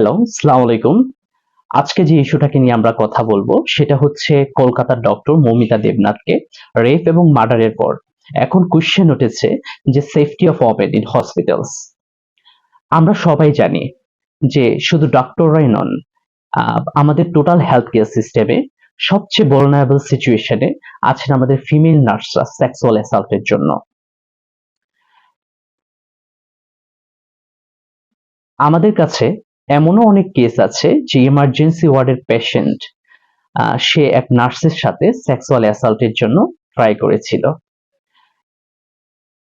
Hello সালাম আলাইকুম। আজকে যে ইস্যুটাকে নিয়ে আমরা কথা বলব, সেটা হচ্ছে কলকাতার ডক্টর মৌমিতা দেবনাথকে রেপ এবং মার্ডারের পর। এখন কোশ্চেন উঠেছে যে safety of women in hospitals আমরা সবাই জানি যে শুধু ডক্টররাই নন আমাদের টোটাল হেলথ কেয়ার সিস্টেমে সবচেয়ে বোলনারেবল সিচুয়েশনে আছেন আমাদের ফিমেল নার্সরা সেক্সুয়াল অ্যাসাল্টের জন্য। আমাদের কাছে এমনও অনেক কেস আছে যে ইমার্জেন্সি ওয়ার্ডের পেশেন্ট সে এক নার্সের সাথে সেক্সুয়াল অ্যাসাল্টের জন্য ট্রাই করেছিল।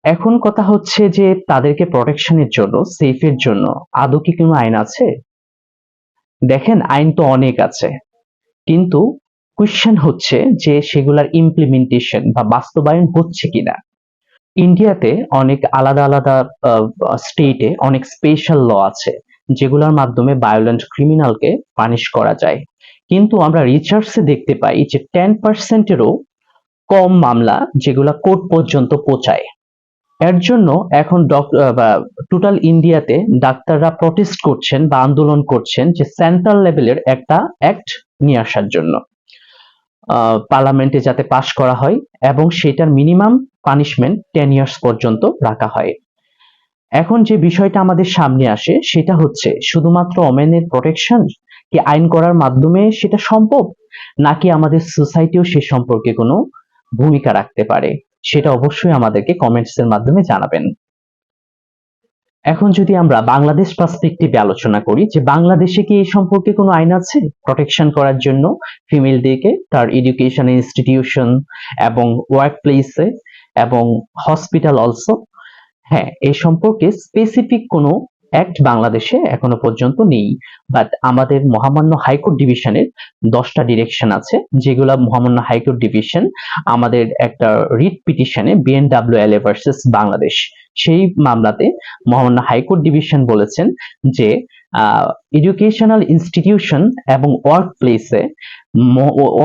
এখন কথা হচ্ছে যে তাদেরকে প্রোটেকশনের জন্য সেফের জন্য আদৌ কি কোনো আইন আছে? দেখেন, আইন তো অনেক আছে। কিন্তু কোয়েশ্চেন হচ্ছে যে সেগুলার ইমপ্লিমেন্টেশন বা বাস্তবায়ন হচ্ছে কিনা। ইন্ডিয়াতে অনেক আলাদা আলাদা স্টেটে অনেক স্পেশাল ল আছে। যেগুলোর মাধ্যমে ভায়োলেন্ট ক্রিমিনালকে পানিশ করা যায়। কিন্তু আমরা রিসার্চে দেখতে পাই যে টেন পার্সেন্টেরও কম মামলা যেগুলো কোর্ট পর্যন্ত পৌঁছায়। এর জন্য এখন টোটাল ইন্ডিয়াতে ডাক্তাররা প্রটেস্ট করছেন বা আন্দোলন করছেন যে সেন্ট্রাল লেভেলের একটা অ্যাক্ট নিয়ে আসার জন্য। পার্লামেন্টে যাতে পাশ করা হয় এবং সেটার মিনিমাম পানিশমেন্ট টেন ইয়ার্স পর্যন্ত রাখা হয়। এখন যে বিষয়টা আমাদের সামনে আসে, সেটা হচ্ছে শুধুমাত্র ওমেনের প্রোটেকশন কি আইন করার মাধ্যমে সেটা সম্ভব? নাকি আমাদের সোসাইটিও সে সম্পর্কে কোনো ভূমিকা রাখতে পারে? সেটা অবশ্যই আমাদেরকে কমেন্টস এর মাধ্যমে জানাবেন। এখন যদি আমরা বাংলাদেশ পার্সপেক্টিভে আলোচনা করি, যে বাংলাদেশে কি এই সম্পর্কে কোনো আইন আছে? প্রোটেকশন করার জন্য ফিমেলদেরকে তার এডুকেশন ইনস্টিটিউশন এবং ওয়ার্ক প্লেসে এবং হসপিটাল অলসো হ্যাঁ এই সম্পর্কে স্পেসিফিক কোনো অ্যাক্ট বাংলাদেশে এখনও পর্যন্ত নেই। বাট আমাদের মহামান্য হাইকোর্ট ডিভিশনের দশটা ডিরেকশন আছে, যেগুলো মহামান্য হাইকোর্ট ডিভিশন আমাদের একটা রিট পিটিশনে বিএনডাব্লিউ ভার্সেস বাংলাদেশ। সেই মামলাতে মহামান্য হাইকোর্ট ডিভিশন বলেছেন যে এডুকেশনাল ইনস্টিটিউশন এবং ওয়ার্ক প্লেসে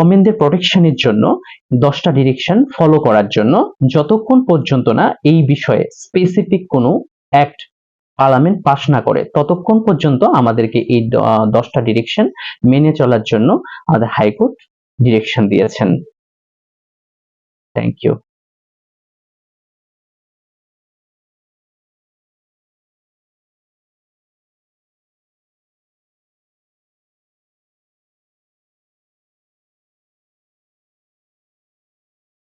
ওমেনদের প্রোটেকশনের জন্য দশটা ডিরেকশন ফলো করার জন্য যতক্ষণ পর্যন্ত না এই বিষয়ে স্পেসিফিক কোনো অ্যাক্ট পার্লামেন্ট পাশ না করে, ততক্ষণ পর্যন্ত আমাদেরকে এই দশটা ডিরেকশন মেনে চলার জন্য আমাদের হাইকোর্ট ডিরেকশন দিয়েছেন। Thank you